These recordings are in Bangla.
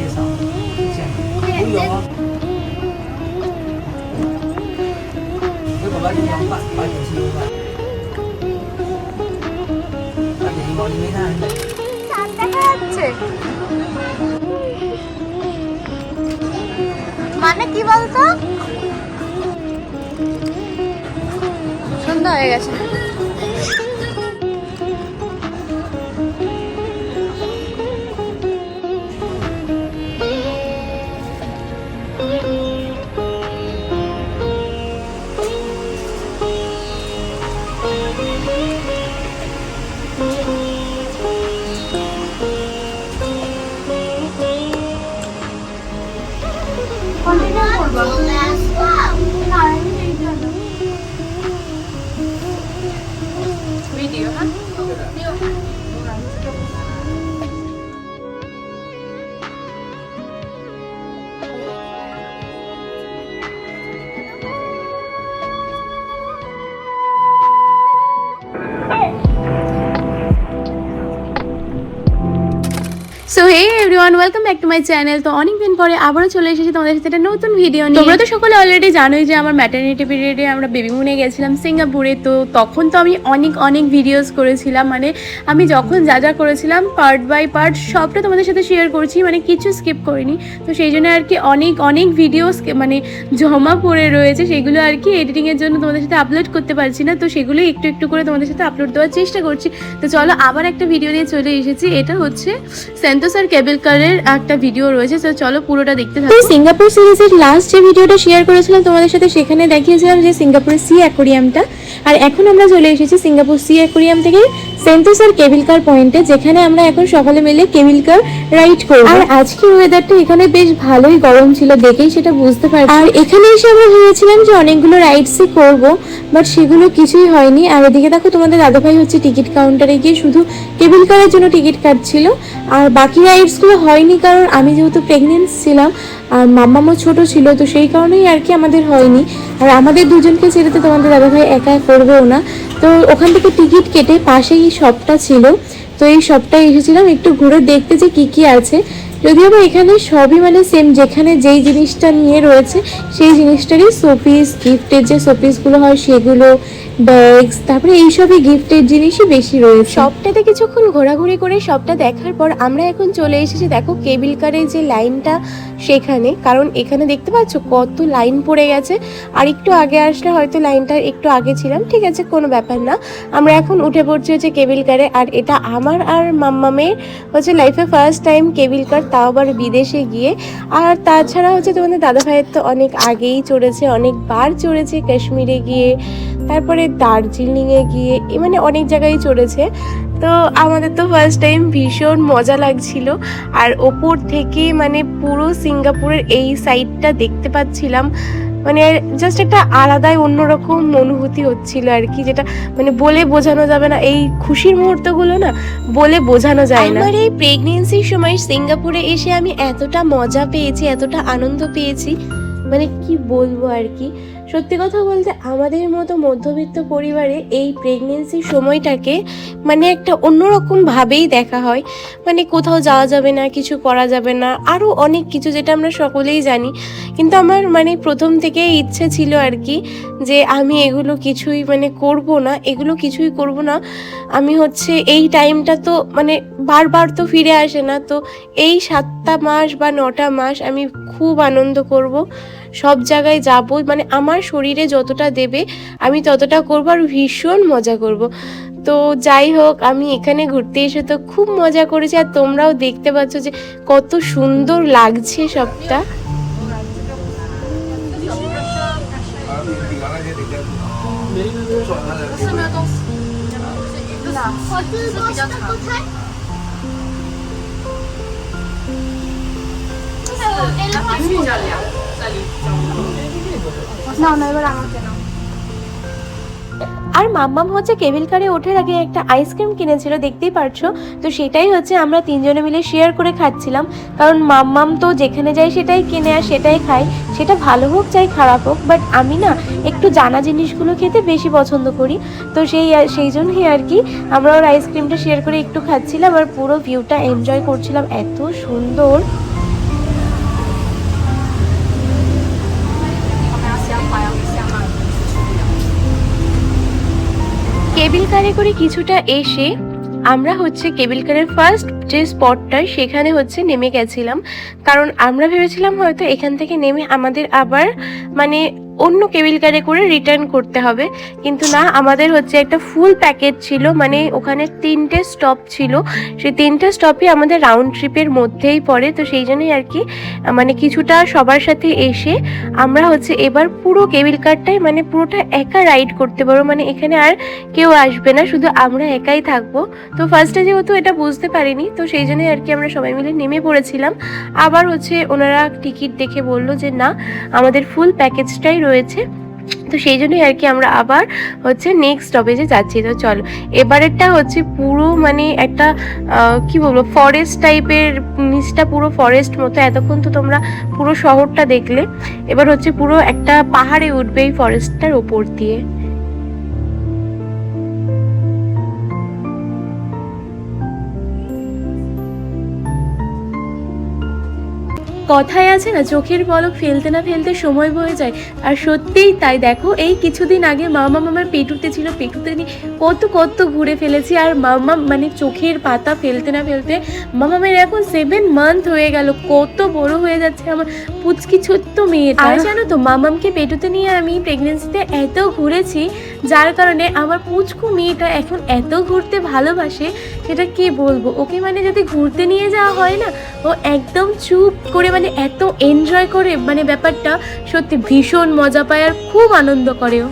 介绍见都有啊。这宝宝就两百八九十六万，八九一毛你没看？ চাঁদ দেখা যাচ্ছে মানে কি বলতো সন্ধ্যা হয়ে গেছে everyone welcome back to my channel তো অনেকদিন পরে আবারও চলে এসেছি তোমাদের সাথে একটা নতুন ভিডিও নিয়ে। তোমরা তো সকলে অলরেডি জানোই যে আমার ম্যাটার্নিটি পিরিয়ডে আমরা বেবি মুনে গেছিলাম সিঙ্গাপুরে। তো তখন তো আমি অনেক অনেক ভিডিওস করেছিলাম। মানে আমি যখন যা যা করেছিলাম পার্ট বাই পার্ট সবটা তোমাদের সাথে শেয়ার করছি। মানে কিছু স্কিপ করিনি। তো সেই জন্য আর কি অনেক অনেক ভিডিওস মানে জমা পড়ে রয়েছে। সেগুলো আর কি এডিটিংয়ের জন্য তোমাদের সাথে আপলোড করতে পারছি না। তো সেগুলো একটু একটু করে তোমাদের সাথে আপলোড দেওয়ার চেষ্টা করছি। তো চলো আবার একটা ভিডিও নিয়ে চলে এসেছি। এটা হচ্ছে সেন্টোস আর কেবল কারের একটা ভিডিও রয়েছে তো চলো পুরোটা দেখতে থাকো। সিঙ্গাপুর সিরিজের লাস্ট যে ভিডিওটা শেয়ার করেছিলাম তোমাদের সাথে সেখানে দেখিয়েছিলাম যে সিঙ্গাপুরের সি অ্যাকোরিয়ামটা আর এখন আমরা চলে এসেছি সিঙ্গাপুর সি অ্যাকোরিয়াম থেকে সেন্টোস আর কেবিল কার পয়েন্টে যেখানে আমরা এখন সকালে মিলে কেবিল কার রাইড করব। আর আজকে ওয়েদারটা এখানে বেশ ভালোই গরম ছিল দেখেই সেটা বুঝতে পারছি। আর এখানে এসে আমরা ভেবেছিলাম যে অনেকগুলো রাইডসই করব বাট সেগুলো কিছুই হয়নি। আর এদিকে দেখো তোমাদের দাদাভাই হচ্ছে টিকিট কাউন্টারে গিয়ে শুধু কেবিল কারের জন্য টিকিট কাটছিল। আর বাকি রাইডসগুলো হয়নি কারণ আমি যেহেতু প্রেগনেন্ট ছিলাম আর মাম্মামও ছোট ছিল তো সেই কারণেই আর কি আমাদের হয়নি। আর আমাদের দুজনকে ছেড়ে তো তোমাদের দাদাভাই একা করবেও না। তো ওখান থেকে টিকিট কেটে পাশেই শপটা ছিল। তো এই শপটায় এসেছিলাম, একটু ঘুরে দেখতে যে কি কি আছে। যদিও বা এখানে সবই মানে সেম যেখানে যেই জিনিসটা নিয়ে রয়েছে, সেই জিনিসটারই শোপিস গিফটের যে শোপিসগুলো হয় সেগুলো ব্যাগস তারপরে এইসবই গিফটের জিনিসই বেশি রয়েছে। সবটাতে কিছুক্ষণ ঘোরাঘুরি করে সবটা দেখার পর আমরা এখন চলে এসেছি, দেখো কেবিল কারের যে লাইনটা সেখানে। কারণ এখানে দেখতে পাচ্ছ কত লাইন পড়ে গেছে। আর একটু আগে আসলে হয়তো লাইনটা একটু আগে ছিলাম, ঠিক আছে, কোনো ব্যাপার না। আমরা এখন উঠে পড়ছি হচ্ছে কেবিল কারে আর এটা আমার আর মাম্মামের হচ্ছে লাইফে ফার্স্ট টাইম কেবিল কার তাও আবার বিদেশে গিয়ে। আর তাছাড়া হচ্ছে তোমাদের দাদা ভাইয়ের তো অনেক আগেই চড়েছে, অনেকবার চড়েছে কাশ্মীরে গিয়ে। তারপরে দার্জিলিংয়ে গিয়ে মানে অনেক জায়গায় চড়েছে তো আমাদের তো ফার্স্ট টাইম ভীষণ মজা লাগছিল। আর ওপর থেকে মানে পুরো সিঙ্গাপুরের এই সাইডটা দেখতে পাচ্ছিলাম। মানে জাস্ট একটা আলাদাই অন্যরকম অনুভূতি হচ্ছিল আর কি, যেটা মানে বলে বোঝানো যাবে না। এই খুশির মুহূর্তগুলো না বলে বোঝানো যায় না। আমার এই প্রেগনেন্সির সময় সিঙ্গাপুরে এসে আমি এতটা মজা পেয়েছি, এতটা আনন্দ পেয়েছি। মানে কি বলব আর কি? সত্যি কথা বলতে আমাদের মতো মধ্যবিত্ত পরিবারে এই প্রেগনেন্সির সময়টাকে মানে একটা অন্যরকম ভাবেই দেখা হয়। মানে কোথাও যাওয়া যাবে না, কিছু করা যাবে না আরও অনেক কিছু যেটা আমরা সকলেই জানি। কিন্তু আমার মানে প্রথম থেকে ইচ্ছে ছিল আর কি যে আমি এগুলো কিছুই মানে করব না, এগুলো কিছুই করব না। আমি হচ্ছে এই টাইমটা তো মানে বারবার তো ফিরে আসে না। তো এই সাতটা মাস বা নটা মাস আমি খুব আনন্দ করব। সব জায়গায় যাব মানে আমার শরীরে যতটা দেবে আমি ততটা করব আর ভীষণ মজা করব। তো যাই হোক, আমি এখানে ঘুরতে এসে তো খুব মজা করেছি আর তোমরাও দেখতে পাচ্ছ যে কত সুন্দর লাগছে সবটা। আর মাম্মাম হচ্ছে কেবিল কারে ওঠার আগে একটা আইসক্রিম কিনেছিল, দেখতেই পারছ? তো সেটাই হচ্ছে আমরা তিনজনে মিলে শেয়ার করে খাচ্ছিলাম। কারণ মাম্মাম তো যেখানে যায় সেটাই কিনে আর সেটাই খায়। সেটা ভালো হোক চাই খারাপ হোক বাট আমি না একটু জানা জিনিসগুলো খেতে বেশি পছন্দ করি। তো সেই সেই জন্যই আর কি আমরা ওর আইসক্রিমটা শেয়ার করে একটু খাচ্ছিলাম আর পুরো ভিউটা এনজয় করছিলাম। এত সুন্দর। কেবিল কারে করে কিছুটা এসে আমরা হচ্ছে কেবিল কারের ফার্স্ট যে স্পটটা সেখানে হচ্ছে নেমে গেছিলাম। কারণ আমরা ভেবেছিলাম হয়তো এখান থেকে নেমে আমাদের আবার মানে অন্য কেবিল কারে করে রিটার্ন করতে হবে। কিন্তু না, আমাদের হচ্ছে একটা ফুল প্যাকেজ ছিল মানে ওখানে তিনটে স্টপ ছিল। সেই তিনটে স্টপই আমাদের রাউন্ড ট্রিপের মধ্যেই পড়ে, তো সেই জন্যই আর কি মানে কিছুটা সবার সাথে এসে আমরা হচ্ছে এবার পুরো কেবিল কারটাই মানে পুরোটা একা রাইড করতে পারব। মানে এখানে আর কেউ আসবে না, শুধু আমরা একাই থাকব। তো ফার্স্টে যেহেতু এটা বুঝতে পারিনি, তো সেই জন্যই আর কি আমরা সবাই মিলে নেমে পড়েছিলাম। আবার হচ্ছে ওনারা টিকিট দেখে বলল যে, না, আমাদের ফুল প্যাকেজটাই রয়েছে। তো সেই জন্যই আর কি আমরা আবার হচ্ছে নেক্সট স্টপেজে যাচ্ছি। তো চলো, এবারেরটা হচ্ছে পুরো মানে একটা কি বলব ফরেস্ট টাইপের নিচটা পুরো ফরেস্ট মতো। এতক্ষণ তো তোমরা পুরো শহরটা দেখলে। এবার হচ্ছে পুরো একটা পাহাড়ে উঠবে এই ফরেস্টটার ওপর দিয়ে। কথায় আছে না চোখের পলক ফেলতে না ফেলতে সময় বয়ে যায়। আর সত্যিই তাই দেখো এই কিছুদিন আগে মামা মামার পেটুতে ছিল পেটুতে নিয়ে কত কত ঘুরে ফেলেছি। আর মামা মানে চোখের পাতা ফেলতে না ফেলতে মামামের এখন সেভেন মান্থ হয়ে গেল কত বড় হয়ে যাচ্ছে আমার পুচকি ছোট্ট মেয়ে আর জানো তো মামামকে পেটুতে নিয়ে আমি প্রেগনেন্সিতে এত ঘুরেছি যার কারণে আমার পুচকু মেয়েটা এখন এত ঘুরতে ভালোবাসে সেটা কি বলব? ওকে মানে যদি ঘুরতে নিয়ে যাওয়া হয় না ও একদম চুপ করে মানে এত এনজয় করে মানে ব্যাপারটা সত্যি ভীষণ মজা পায় আর খুব আনন্দ করে ও।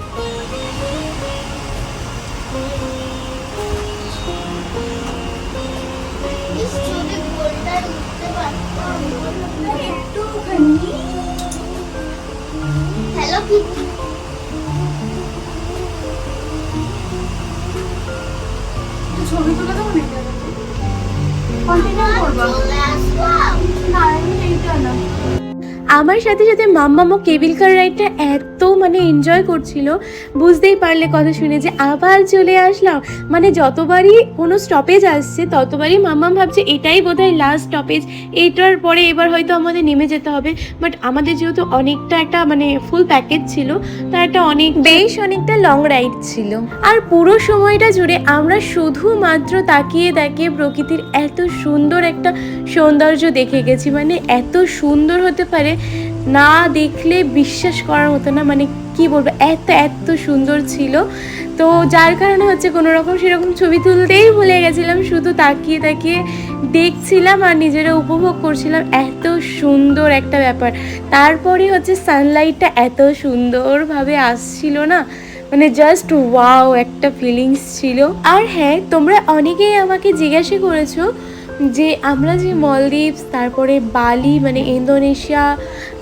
হ্যালো কিটি ছবি তুলে দেবো নাকি? কন্টিনিউ করব। চলে আমার সাথে সাথে মাম্মামও কেবিল কার রাইডটা এত মানে এনজয় করছিল। বুঝতেই পারলে কথা শুনে যে আবার চলে আসলাম। মানে যতবারই কোনো স্টপেজ আসছে ততবারই মাম্মাম ভাবছে এটাই বোধহয় লাস্ট স্টপেজ এটার পরে এবার হয়তো আমাদের নেমে যেতে হবে। বাট আমাদের যেহেতু অনেকটা একটা মানে ফুল প্যাকেজ ছিল তার একটা অনেক বেশ অনেকটা লং রাইড ছিল। আর পুরো সময়টা জুড়ে আমরা শুধুমাত্র তাকিয়ে তাকিয়ে প্রকৃতির এত সুন্দর একটা সৌন্দর্য দেখে গেছি। মানে এত সুন্দর হতে পারে না দেখলে বিশ্বাস করার মতো না মানে কি বলব, এত এত সুন্দর ছিল। তো যার কারণে হচ্ছে কোনো রকম সেরকম ছবি তুলতেই ভুলে গেছিলাম, শুধু তাকিয়ে তাকিয়ে দেখছিলাম আর নিজেরা উপভোগ করছিলাম। এত সুন্দর একটা ব্যাপার। তারপরে হচ্ছে সানলাইটটা এত সুন্দরভাবে আসছিল না মানে জাস্ট ওয়াও একটা ফিলিংস ছিল। আর হ্যাঁ তোমরা অনেকেই আমাকে জিজ্ঞাসা করেছ যে আমরা যে মলদ্বীপস, তারপরে বালি মানে ইন্দোনেশিয়া,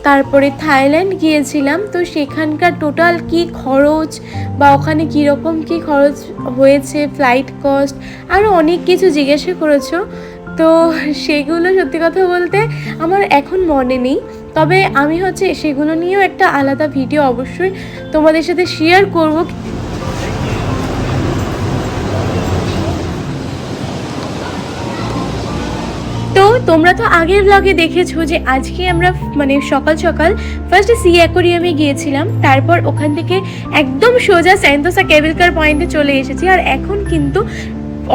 তারপরে থাইল্যান্ড গিয়েছিলাম, তো সেখানকার টোটাল কি খরচ বা ওখানে কীরকম কি খরচ হয়েছে ফ্লাইট কস্ট আরও অনেক কিছু জিজ্ঞাসা করেছ। তো সেগুলো সত্যি কথা বলতে আমার এখন মনে নেই। তবে আমি হচ্ছে সেগুলো নিয়েও একটা আলাদা ভিডিও অবশ্যই তোমাদের সাথে শেয়ার করব। তোমরা তো আগের ব্লগে দেখেছ যে আজকে আমরা মানে সকাল সকাল ফার্স্ট সি অ্যাকোরিয়ামে গিয়েছিলাম, তারপর ওখান থেকে একদম সোজা স্যান্তোসা কেবিলকার পয়েন্টে চলে এসেছি, আর এখন কিন্তু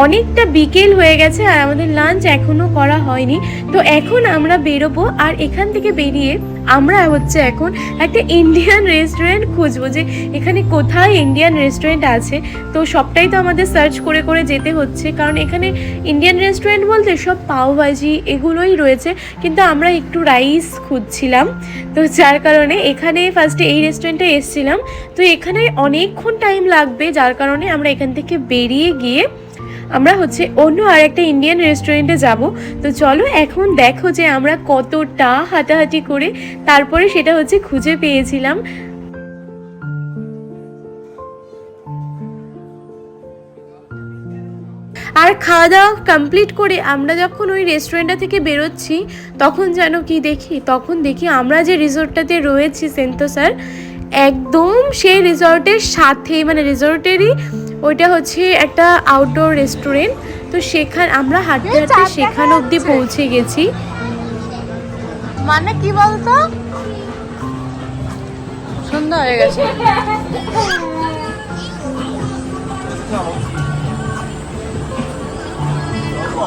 অনেকটা বিকেল হয়ে গেছে আর আমাদের লাঞ্চ এখনও করা হয়নি। তো এখন আমরা বেরোবো আর এখান থেকে বেরিয়ে আমরা হচ্ছে এখন একটা ইন্ডিয়ান রেস্টুরেন্ট খুঁজবো যে এখানে কোথায় ইন্ডিয়ান রেস্টুরেন্ট আছে। তো সবটাই তো আমাদের সার্চ করে করে যেতে হচ্ছে। কারণ এখানে ইন্ডিয়ান রেস্টুরেন্ট বলতে সব পাওভাজি এগুলোই রয়েছে। কিন্তু আমরা একটু রাইস খুঁজছিলাম। তো যার কারণে এখানে ফার্স্টে এই রেস্টুরেন্টে এসেছিলাম। তো এখানে অনেকক্ষণ টাইম লাগবে। যার কারণে আমরা এখান থেকে বেরিয়ে গিয়ে আমরা হচ্ছে অন্য আর একটা ইন্ডিয়ান রেস্টুরেন্টে যাব। তো চলো এখন দেখো যে আমরা কতটা হাঁটাহাঁটি করে তারপরে সেটা হচ্ছে খুঁজে পেয়েছিলাম। আর খাওয়া দাওয়া কমপ্লিট করে আমরা যখন ওই রেস্টুরেন্টটা থেকে বেরোচ্ছি, তখন যেন কি দেখি, তখন দেখি আমরা যে রিসোর্টটাতে রয়েছি সেন্টোসার একদম সেই রিসর্টের সাথে মানে রিসর্টেরই ওইটা হচ্ছে একটা আউটডোর রেস্টুরেন্ট তো সেখান আমরা হাঁটতে হাঁটতে সেখান অবধি পৌঁছে গেছি। মানে কি বলতো? সন্ধ্যা হয়ে গেছে।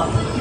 ওই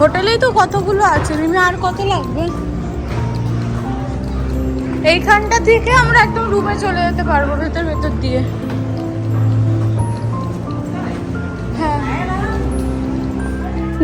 হোটেলেই তো কতগুলো আছে রিমি আর কত লাগবে? এইখানটা থেকে আমরা একদম রুমে চলে যেতে পারব ভেতর ভেতর দিয়ে।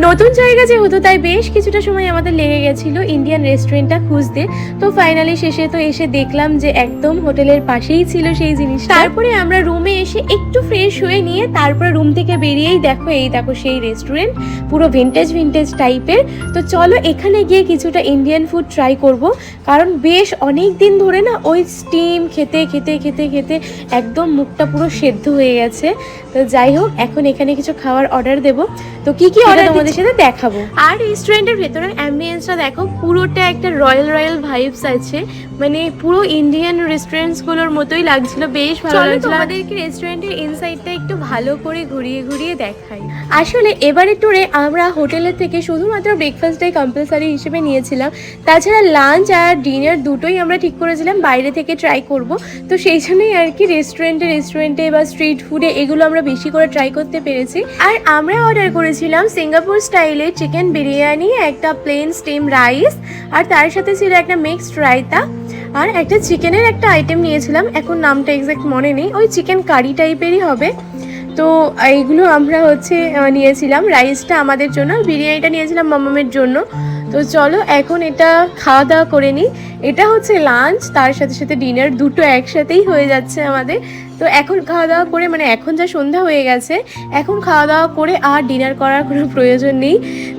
নতুন জায়গা যেহেতু তাই বেশ কিছুটা সময় আমাদের লেগে গেছিল ইন্ডিয়ান রেস্টুরেন্টটা খুঁজতে। তো ফাইনালি শেষে তো এসে দেখলাম যে একদম হোটেলের পাশেই ছিল সেই জিনিস তারপরে আমরা রুমে এসে একটু ফ্রেশ হয়ে নিয়ে তারপরে রুম থেকে বেরিয়েই দেখো এই দেখো সেই রেস্টুরেন্ট পুরো ভিন্টেজ ভিন্টেজ টাইপের তো চলো এখানে গিয়ে কিছুটা ইন্ডিয়ান ফুড ট্রাই করব। কারণ বেশ অনেক দিন ধরে না ওই স্টিম খেতে খেতে খেতে খেতে একদম মুখটা পুরো সেদ্ধ হয়ে গেছে। তো যাই হোক এখন এখানে কিছু খাওয়ার অর্ডার দেব। তো কি কি অর্ডার তোমাদের সাথে দেখাবো। আর রেস্টুরেন্টের ভেতরে অ্যাম্বিয়েন্সটা দেখো পুরোটা একটা রয়্যাল রয়্যাল ভাইবস আছে। মানে পুরো ইন্ডিয়ান রেস্টুরেন্টসগুলোর মতোই লাগছিল বেশ ভালো লাগছিল। আমাদেরকে রেস্টুরেন্টের ইনসাইডটা একটু ভালো করে ঘুরিয়ে ঘুরিয়ে দেখাই। আসলে এবারে ট্যুরে আমরা হোটেলের থেকে শুধুমাত্র ব্রেকফাস্টটাই কম্পালসারি হিসেবে নিয়েছিলাম। তাছাড়া লাঞ্চ আর ডিনার দুটোই আমরা ঠিক করেছিলাম বাইরে থেকে ট্রাই করব। তো সেই জন্যই আর কি রেস্টুরেন্টে রেস্টুরেন্টে বা স্ট্রিট ফুডে এগুলো আমরা বেশি করে ট্রাই করতে পেরেছি। আর আমরা অর্ডার করেছিলাম সিঙ্গাপুর স্টাইলে চিকেন বিরিয়ানি একটা প্লেন স্টিম রাইস আর তার সাথে ছিল একটা মিক্সড রায়তা আর একটা চিকেনের একটা আইটেম নিয়েছিলাম, এখন নামটা এক্স্যাক্ট মনে নেই, ওই চিকেন কারি টাইপেরই হবে। তো এইগুলো আমরা হচ্ছে নিয়েছিলাম রাইসটা আমাদের জন্য বিরিয়ানিটা নিয়েছিলাম মামামের জন্য। তো চলো, এখন এটা খাওয়া দাওয়া করে নিই। এটা হচ্ছে লাঞ্চ তার সাথে সাথে ডিনার দুটো একসাথেই হয়ে যাচ্ছে আমাদের। তো এখন খাওয়া দাওয়া করে মানে এখন যা সন্ধ্যা হয়ে গেছে এখন খাওয়া দাওয়া করে আর ডিনার করার কোনো প্রয়োজন নেই।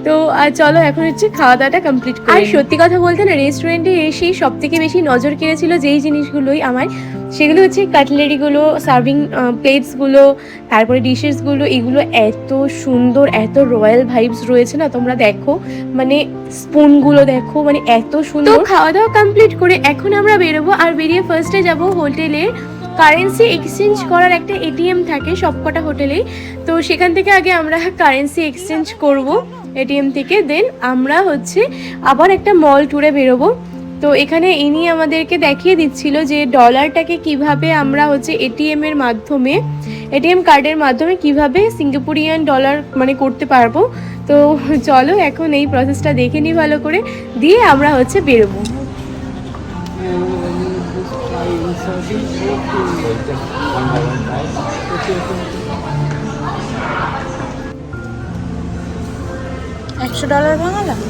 তো আর চলো এখন হচ্ছে খাওয়া দাওয়াটা কমপ্লিট করি। আর সত্যি কথা বলতে না রেস্টুরেন্টে এসেই সব থেকে বেশি নজর কেড়েছিল যেই জিনিসগুলোই আমার সেগুলো হচ্ছে কাটলারিগুলো সার্ভিং প্লেটসগুলো তারপরে ডিশেসগুলো এগুলো এত সুন্দর এত রয়্যাল ভাইবস রয়েছে না তোমরা দেখো মানে স্পুনগুলো দেখো মানে এত সুন্দর। খাওয়া দাওয়া কমপ্লিট করে এখন আমরা বেরোবো আর বেরিয়ে ফার্স্টে যাব হোটেলের কারেন্সি এক্সচেঞ্জ করার একটা এটিএম থাকে সবকটা হোটেলেই। তো সেখান থেকে আগে আমরা কারেন্সি এক্সচেঞ্জ করব এটিএম থেকে দেন আমরা হচ্ছে আবার একটা মল ট্যুরে বেরোবো। তো এখানে ইনি আমাদেরকে দেখিয়ে দিচ্ছিল যে ডলারটাকে কীভাবে আমরা হচ্ছে এটিএম এর মাধ্যমে এটিএম কার্ডের মাধ্যমে কীভাবে সিঙ্গাপুরিয়ান ডলার মানে করতে পারব। তো চলো এখন এই প্রসেসটা দেখে নিই ভালো করে, দিয়ে আমরা হচ্ছে বেরোবো। একশো ডলার ভাঙালাম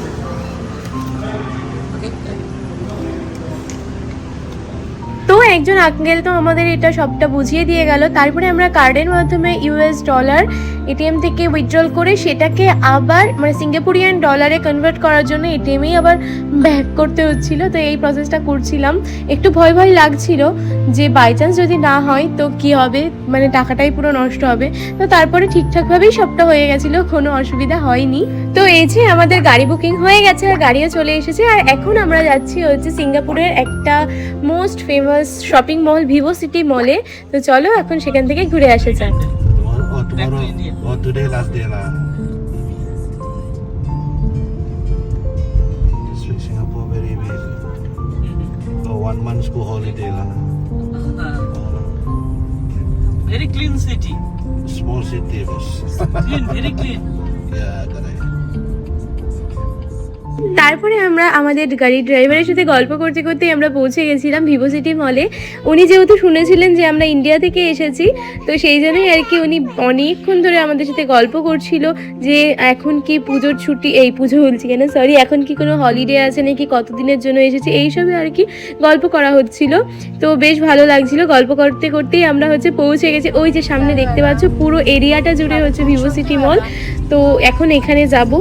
তো একজন আঙ্কেল তো আমাদের এটা সবটা বুঝিয়ে দিয়ে গেল। তারপরে আমরা কার্ডের মাধ্যমে ইউএস ডলার এটিএম থেকে উইথড্রল করে সেটাকে আবার মানে সিঙ্গাপুরিয়ান ডলারে কনভার্ট করার জন্য এটিএমেই আবার ব্যাক করতে হচ্ছিল। তো এই প্রসেসটা করছিলাম। একটু ভয় ভয় লাগছিল যে বাই চান্স যদি না হয় তো কি হবে? মানে টাকাটাই পুরো নষ্ট হবে। তো তারপরে ঠিকঠাকভাবেই সবটা হয়ে গেছিল, কোনো অসুবিধা হয়নি। তো এই যে আমাদের গাড়ি বুকিং হয়ে গেছে, আর গাড়িও চলে এসেছে। আর এখন আমরা যাচ্ছি হচ্ছে সিঙ্গাপুরের একটা most famous shopping mall Vivo City মলে তো চলো এখন সেখান থেকে ঘুরে আসা যাক Oh, tomorrow. Oh, today last day lah. This week Singapore very busy. Oh, one month school holiday lah. Oh. Very very clean city. Small city, boss. Clean, very clean. yeah, correct. তারপরে আমরা আমাদের গাড়ির ড্রাইভারের সাথে গল্প করতে করতেই আমরা পৌঁছে গেছিলাম ভিভো সিটি মলে। উনি যেহেতু শুনেছিলেন যে আমরা ইন্ডিয়া থেকে এসেছি, তো সেই জন্যই আর কি উনি অনেকক্ষণ ধরে আমাদের সাথে গল্প করছিল যে এখন কি পুজোর ছুটি, এই পুজো বলছি কেন সরি এখন কি কোনো হলিডে আছে নাকি, কতদিনের জন্য এসেছি, এইসবে আর কি গল্প করা হচ্ছিল। তো বেশ ভালো লাগছিল, গল্প করতে করতেই আমরা হচ্ছে পৌঁছে গেছি। ওই যে সামনে দেখতে পাচ্ছ পুরো এরিয়াটা জুড়ে হচ্ছে ভিভো সিটি মল। তো এখন এখানে যাব।